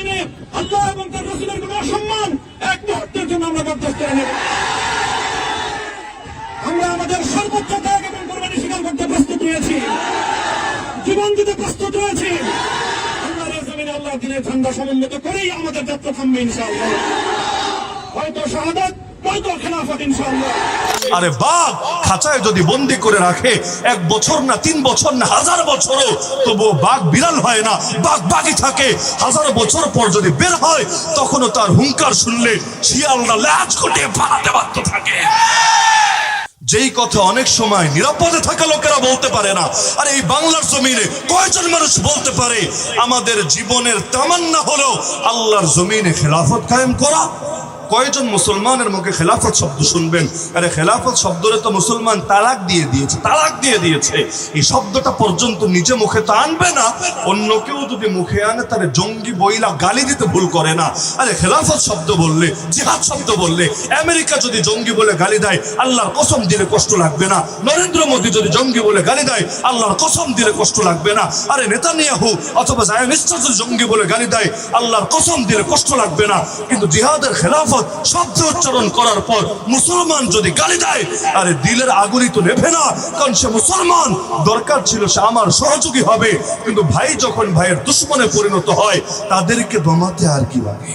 জমিনে আল্লাহ এবং তার রসুলের কোন অসম্মান এক মুহূর্তের জন্য আমরা বরদাস্ত করে নেব আমরা আমাদের সর্বোচ্চ ত্যাগ এবং কোরবানি স্বীকার করতে প্রস্তুত রয়েছি। জীবন দিতে প্রস্তুত রয়েছি। আল্লাহর জমিনে আল্লাহ দিনের ঠান্ডা সমন্বিত করেই আমাদের যাত্রা থামবে ইনশাআল্লাহ। হয়তো শাহাদাত আরে বাঘ খাঁচায় যদি বন্দি করে রাখে, এক বছর না তিন বছর না হাজার বছরও, তবুও বাঘ বিড়াল হয় না, বাঘ বাঘই থাকে। হাজার বছর পর যদি বের হয়, তখনও তার হুঙ্কার শুনলে শিয়ালরা ল্যাচ ঘটিয়ে পালাতে বাধ্য থাকে। যেই কথা অনেক সময় নিরাপদে থাকা লোকেরা বলতে পারে না, আর এই বাংলার জমিনে কয়জন মানুষ বলতে পারে, আমাদের জীবনের তামান্না হলো আল্লাহর জমিনে খেলাফত কায়েম করা কয়জন মুসলমানের মুখে খেলাফত শব্দ শুনবেন? আরে, খেলাফত শব্দরে তো মুসলমান তালাক দিয়ে দিয়েছে, তালাক দিয়ে দিয়েছে। এই শব্দটা পর্যন্ত নিজে মুখে তো আনবে না। অন্য কেউ যদি মুখে আনে, তাহলে জঙ্গি বইলা গালি দিতে ভুল করে না। আরে, খেলাফত শব্দ বললে, জিহাদ শব্দ বললে, আমেরিকা যদি জঙ্গি বলে গালি দেয়, আল্লাহর কসম দিলে কষ্ট লাগবে না। নরেন্দ্র মোদী যদি জঙ্গি বলে গালি দেয়, আল্লাহর কসম দিলে কষ্ট লাগবে না। আরে, নেতানিয়াহু অথবা জায়নিস্টার যদি জঙ্গি বলে গালি দেয়, আল্লাহর কসম দিলে কষ্ট লাগবে না। কিন্তু জিহাদের খেলাফত শব্দ উচ্চারণ করার পর মুসলমান যদি গালি দেয়, আরে দিলের আগুনই তো নেভে না, কারণ সে মুসলমান। দরকার ছিল সে আমার সহযোগী হবে, কিন্তু ভাই যখন ভাইয়ের দুশ্মনে পরিণত হয়, তাদেরকে দমাতে আর কি লাগে?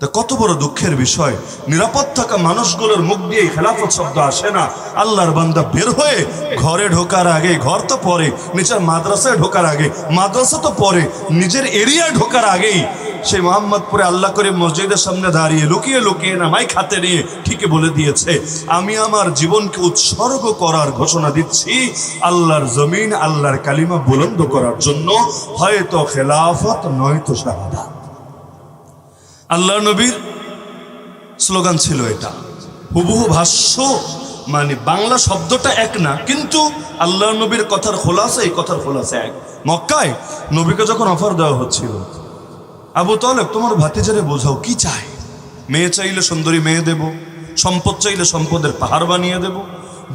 তা কত বড় দুঃখের বিষয়। নিরাপদ থাকা মানুষগুলোর মুখ দিয়ে খেলাফত শব্দ আসে না। আল্লাহর বান্দা বের হয়ে ঘরে ঢোকার আগে, ঘর তো পরে নিজের মাদ্রাসায় ঢোকার আগে, মাদ্রাসা তো পরে, নিজের এরিয়ায় ঢোকার আগেই সেই মোহাম্মদপুরে আল্লাহ করে মসজিদের সামনে দাঁড়িয়ে লুকিয়ে লুকিয়ে নামাই খাতে নিয়ে ঠিকই বলে দিয়েছে, আমি আমার জীবনকে উৎসর্গ করার ঘোষণা দিচ্ছি আল্লাহর জমিন, আল্লাহর কালিমা বুলন্দ করার জন্য। হয়তো খেলাফত, নয়তো শাহাদা। আল্লাহ নবীর স্লোগান ছিল এটা, হুবহু ভাষ্য মানে বাংলা শব্দটা এক না, কিন্তু আল্লাহ নবীর কথার খোলাসা, এই কথার খোলাসা এক। মক্কায় নবীকে যখন অফার দেওয়া হচ্ছিল আবু তালেব, তোমার ভাতিজারে বোঝাও, কি চায় মেয়ে চাইলে সুন্দরী মেয়ে দেব, সম্পদ চাইলে সম্পদের পাহাড় বানিয়ে দেব,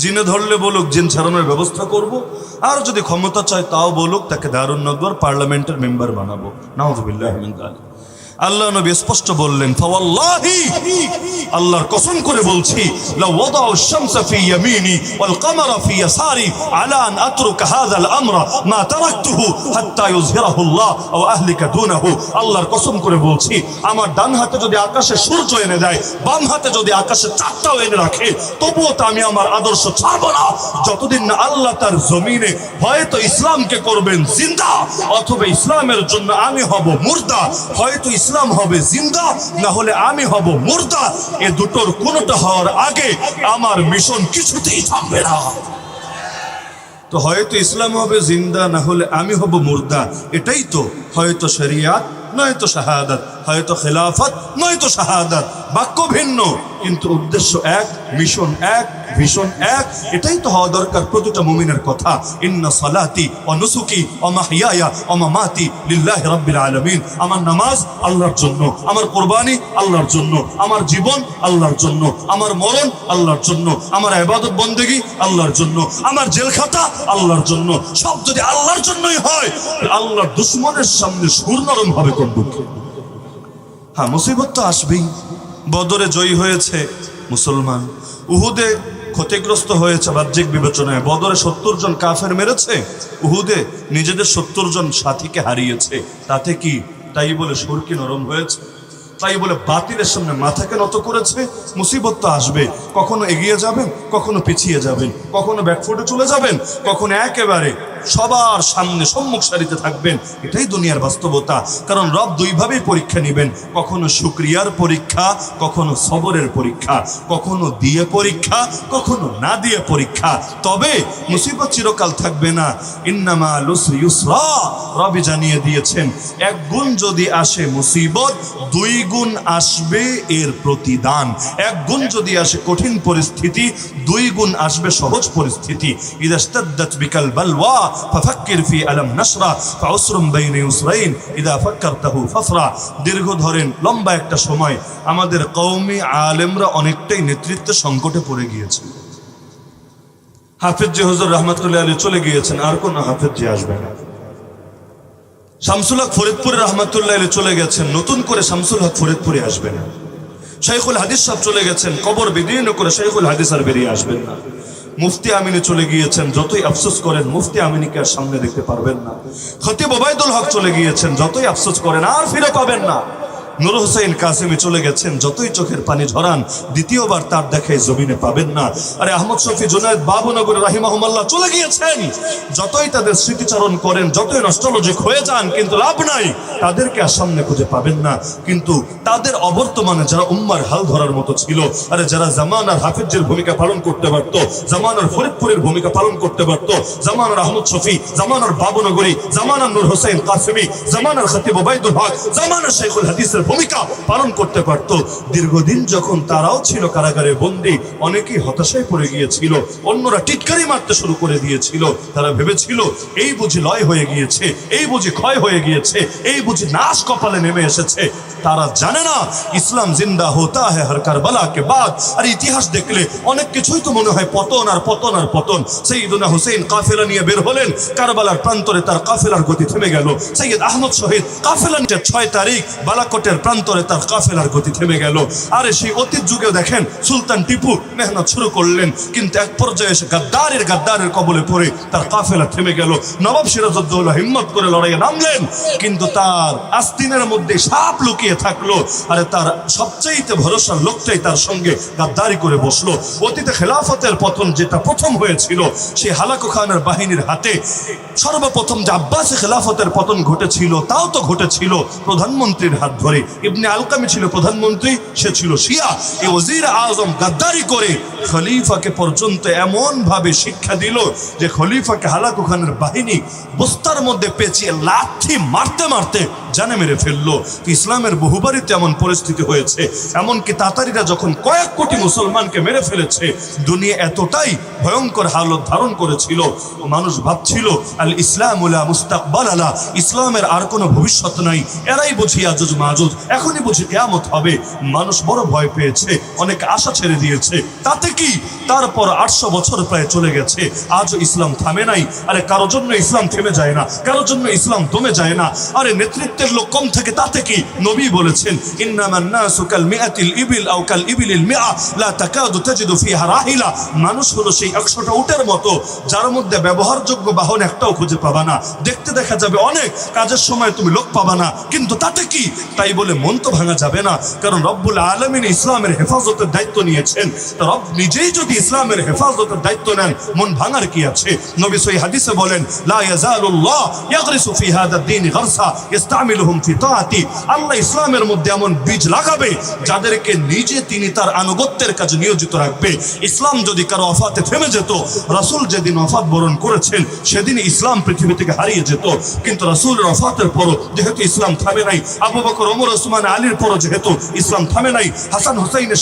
জিনে ধরলে বলুক, জিন ছাড়ানোর ব্যবস্থা করব, আর যদি ক্ষমতা চায় তাও বলুক, তাকে দারুণ নগর পার্লামেন্টের মেম্বার বানাবো নাউজুবিল্লাহ আহমেদ যালিক। আল্লাহ নবী স্পষ্ট বললেন আল্লাহর কসম করে বলছি আল্লাহর কসম করে বলছি, আমার ডান হাতে যদি আকাশে সূর্য এনে দেয়, বাম হাতে যদি আকাশে চাঁদটাও এনে রাখে, তবুও তো আমি আমার আদর্শ ছাড়বো না। যতদিন না আল্লাহ তার জমিনে হয়তো ইসলামকে করবেন জিন্দা, অথবা ইসলামের জন্য আমি হব মুর্দা, হয়তো ইসলাম হবে জিন্দা, না হলে আমি হব মুর্দা। এ দুটোর কোনোটা হওয়ার আগে আমার মিশন কিছুতেই থামবে না। তো হয়তো ইসলাম হবে জিন্দা, না হলে আমি হব মুর্দা। এটাই তো হয়তো শরিয়াত নয়তো শাহাদাত, হয়তো খেলাফত, নয়তো শাহাদাত। বাক্য ভিন্ন, কিন্তু উদ্দেশ্য এক, মিশন এক, ভীষণ এক। এটাই তো হওয়া দরকার প্রতিটা মুমিনের কথা। ইন্না সালাতি ও নুসুকি ও মাহিয়ায়া ও মামাতি লিল্লাহি রাব্বিল আলামিন। আমার নামাজ আল্লাহর জন্য, আমার কোরবানি আল্লাহর জন্য, আমার জীবন আল্লাহর জন্য, আমার মরণ আল্লাহর জন্য, আমার ইবাদত বন্দেগী আল্লাহর জন্য, আমার জেল খাতা আল্লাহর জন্য। সব যদি আল্লাহর জন্যই হয় আল্লাহর দুশ্মনের সামনে সুর নরম হবে দুঃখে হ্যাঁ মুসিবত তো আসবেই। বদরে জয়ী হয়েছে মুসলমান। উহুদে ক্ষতিগ্রস্ত হয়েছে বাহ্যিক বিবেচনায়। বদরে সত্তর জন কাফের মেরেছে, উহুদে নিজেদের সত্তর জন সাথীকে হারিয়েছে। তাতে কি তাই বলে সুর কি নরম হয়েছে? তাই বলে বাতিলের সামনে মাথাকে নত করেছে? মুসিবত তো আসবে। কখনো এগিয়ে যাবেন, কখনো পিছিয়ে যাবেন, কখনো ব্যাকফুটে চলে যাবেন, কখনো একেবারে সবার সামনে সম্মুখ সারিতে থাকবেন, এটাই দুনিয়ার বাস্তবতা। কারণ রব দুইভাবেই পরীক্ষা নেবেন, কখনো শুক্রিয়ার পরীক্ষা, কখনো সবরের পরীক্ষা, কখনো দিয়ে পরীক্ষা, কখনো না দিয়ে পরীক্ষা। তবে মুসিবত চিরকাল থাকবে না। ইন্নামা ইউসরা, রবি জানিয়ে দিয়েছেন, এক গুণ যদি আসে মুসিবত, দুই গুণ আসবে এর প্রতিদান। এক গুণ যদি আসে কঠিন পরিস্থিতি, দুই গুণ আসবে সহজ পরিস্থিতি। ইদাস্তাদ্দাত বিকাল বালওয়া ফাফাক্কির ফি আলাম নাসরা ফাউসরুম বাইনা ইউসরাইন ইদা ফাক্কারতাহু ফাফরা। দীর্ঘ ধরেন, লম্বা একটা সময় আমাদের কওমি আলেমরা অনেকটাই নেতৃত্ব সংকটে পড়ে গিয়েছে। হাফিজ জি রহমতুল্লাহ আলী চলে গিয়েছেন, আর কোন হাফিজ আসবে না। শামসুল হক ফরিদপুরে রহমতুল্লাহ আলী চলে গেছেন, নতুন করে শামসুল হক ফরিদপুরে আসবেন না। শাইখুল হাদিস সাহেব চলে গেছেন, কবর বিদীর্ণ করে শাইখুল হাদিস আর বেরিয়ে আসবেন না। মুফতি আমিনে চলে গিয়েছেন, যতই আফসোস করেন, মুফতি আমিনীকে আর সামনে দেখতে পারবেন না। খতিব ওবায়দুল হক চলে গিয়েছেন, যতই আফসোস করেন, আর ফিরে পাবেন না। নুর হোসেন কাসিমি চলে গেছেন, যতই চোখের পানি ঝরান, দ্বিতীয়বার তার দেখায় জমিনে পাবেন না। আরে আহমদ শফি জুনায়দ বাবুনগর রাহিমাহুমাল্লাহ চলে গিয়েছেন। যতই তাদের স্মৃতিচারণ করেন, যতই নস্টলজিক হয়ে যান, কিন্তু লাভ নাই, তাদেরকে আর সামনে খুঁজে পাবেন না। কিন্তু তাদের অবর্তমানে যারা উম্মার হাল ধরার মতো ছিল, আরে যারা জামানার হাফিজের ভূমিকা পালন করতে পারত, জামানার ফরিদপুরের ভূমিকা পালন করতে পারত, জামানার আহমদ শফি, জামানার বাবুনগরী, জামানার নূর হোসেন কাসিমি, জামানার খতিব ওবায়দুল হক, জামানার শেখুল হাদিসের ভূমিকা পালন করতে পারত। দীর্ঘদিন যখন তারাও ছিল কারাগারে বন্দী, অনেকেই হতাশায় পড়ে গিয়েছিল। অন্যরা টিটকারি মারতে শুরু করে দিয়েছিল। তারা ভেবেছিল, এই বুঝি লয় হয়ে গিয়েছে, এই বুঝি ক্ষয় হয়ে গিয়েছে, এই বুঝি নাশ কপালে নেমে এসেছে। তারা জানে না, ইসলাম জিন্দা হতা হ্যাঁ হর কারবালা কে বাদ। আর ইতিহাস দেখলে অনেক কিছুই তো মনে হয় পতন আর পতন আর পতন। সৈয়দুনা হুসেন কাফেলা নিয়ে বের হলেন, কারবালার প্রান্তরে তার কাফেলার গতি থেমে গেল। সৈয়দ আহমদ শহীদ কাফেলা ছয় তারিখ বালাকোটের প্রান্তরে তার কাফেলার গতি থেমে গেল। আরে সেই অতীত যুগেও দেখেন, সুলতান টিপু মেহনত শুরু করলেন, কিন্তু এক পর্যায়ে এসে গাদ্দারের গাদ্দারের কবলে পড়ে তার কাফেলা থেমে গেল। নবাব সিরাজউদ্দৌলা হিম্মত করে লড়াইয়ে নামলেন, কিন্তু তার আস্তিনের মধ্যে সাপ লুকিয়ে থাকল। আরে তার সবচাইতে ভরসার লোকটাই তার সঙ্গে গাদ্দারি করে বসল। অতীতে খেলাফতের পতন যেটা প্রথম হয়েছিল সেই হালাকু খানের বাহিনীর হাতে সর্বপ্রথম যে আব্বাসে খেলাফতের পতন ঘটেছিল, তাও তো ঘটেছিল প্রধানমন্ত্রীর হাত ধরে ইবনে আলকামি ছিল প্রধানমন্ত্রী, সে ছিল শিয়া। এই ওজির আজম গাদ্দারি করে খলিফাকে পর্যন্ত এমনভাবে শিক্ষা দিল যে খলিফাকে হালাকু খানের বাহিনী বস্তার মধ্যে পেঁচিয়ে লাঠি মারতে মারতে জানে মেরে ফেলল। ইসলামের বহুবারই তেমন পরিস্থিতি হয়েছে। এমনকি তাতারিরা যখন কয়েক কোটি মুসলমানকে মেরে ফেলেছে, দুনিয়া এতটাই ভয়ঙ্কর হালত ধারণ করেছিল। মানুষ ভাবছিল, আল ইসলাম মুস্তাকবাল আলা ইসলামের আর কোনো ভবিষ্যৎ নাই। এরাই বুঝি আজুজ মাহুজ এখনই বুঝি কেয়ামত হবে। মানুষ বড় ভয় পেয়েছে, অনেক আশা ছেড়ে দিয়েছে। তাতে কি? তারপর আটশো বছর প্রায় চলে গেছে। আজও ইসলাম থামে নাই। আরে কারোর জন্য ইসলাম থেমে যায় না। কারোর জন্য ইসলাম দমে যায় না। আরে নেতৃত্বের লোক কম থাকে তাতে কি নবী বলেছেন মানুষ হলো সেই 100টা উটের মতো, যার মধ্যে ব্যবহারযোগ্য বাহন একটাও খুঁজে পাবা না। দেখতে দেখা যাবে অনেক কাজের সময় তুমি লোক পাবা না, কিন্তু তাতে কি? তাই বলে মন তো ভাঙা যাবে না, কারণ রব্বুল আলমিন ইসলামের হেফাজতের দায়িত্ব নিয়েছেন। রব নিজেই যদি ইসলামের হেফাজতের দায়িত্ব নেন, মন ভাঙার কি আছে? নবী সই হাদিসে বলেন, লা ইয়াজালুল্লাহ ইয়াগরিসু ফি হাদা দ্বীন গারসা আল্লাহ ইসলামের মধ্যে এমন বীজ লাগাবে যাদেরকে নিজে তিনি তার আনুগত্যের কাজে নিয়োজিত রাখবে। ইসলাম যদি কারও অফাতে থেমে যেত, রাসূল যেদিন অফাত বরণ করেছেন, সেদিন ইসলাম পৃথিবী থেকে হারিয়ে যেত। কিন্তু রাসূলের অফাতের পরও যেহেতু ইসলাম থামে নাই, আবু বকর, ওমর, ওসমান, আলীর পরও যেহেতু ইসলাম থামে নাই, হাসান হুসাইনের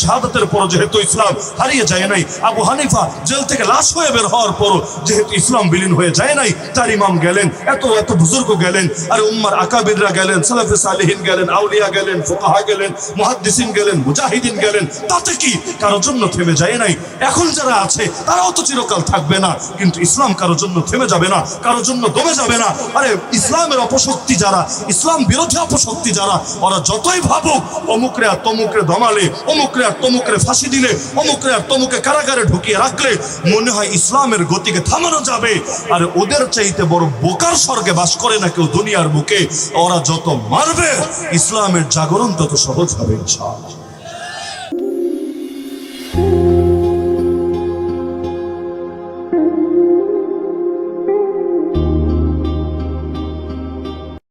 পরও যেহেতু ইসলাম হারিয়ে যায় নাই, আবু হানিফা জেল থেকে লাশ হয়ে বের হওয়ার পরও যেহেতু ইসলাম বিলীন হয়ে যায় নাই, তার ইমাম গেলেন, এত এত বুজুর্গ গেলেন, আর উম্মার আকাবিররা গেলেন, সালাফে সালেহিন গেলেন, আউলিয়া গেলেন, ফুকাহা গেলেন, মুহাদ্দিসিন গেলেন, মুজাহিদিন গেলেন, তাতে কি কারোর জন্য থেমে যায় নাই? এখন যারা আছে, তারাও তো চিরকাল থাকবে না। কিন্তু ইসলাম কারোর জন্য থেমে যাবে না, কারোর জন্য দমে যাবে না। আরে, ইসলামের অপশক্তি যারা, ইসলাম বিরোধী অপশক্তি যারা, ওরা যতই ভাবুক, অমুকরে আর তমুকরে দমালে, অমুকরে আর তমুকরে ফাঁসি দিলে, অমুকরে আর তমুকে কারাগারে ঢুকিয়ে রাখলে, মনে হয় ইসলামের গতিকে থামানো যাবে। আর, ওদের চাইতে বড় বোকার স্বর্গে বাস করে না কেউ দুনিয়ার বুকে। ওরা যত মারবে ইসলামের জাগরণ তত সহজ হবে ইনশাআল্লাহ।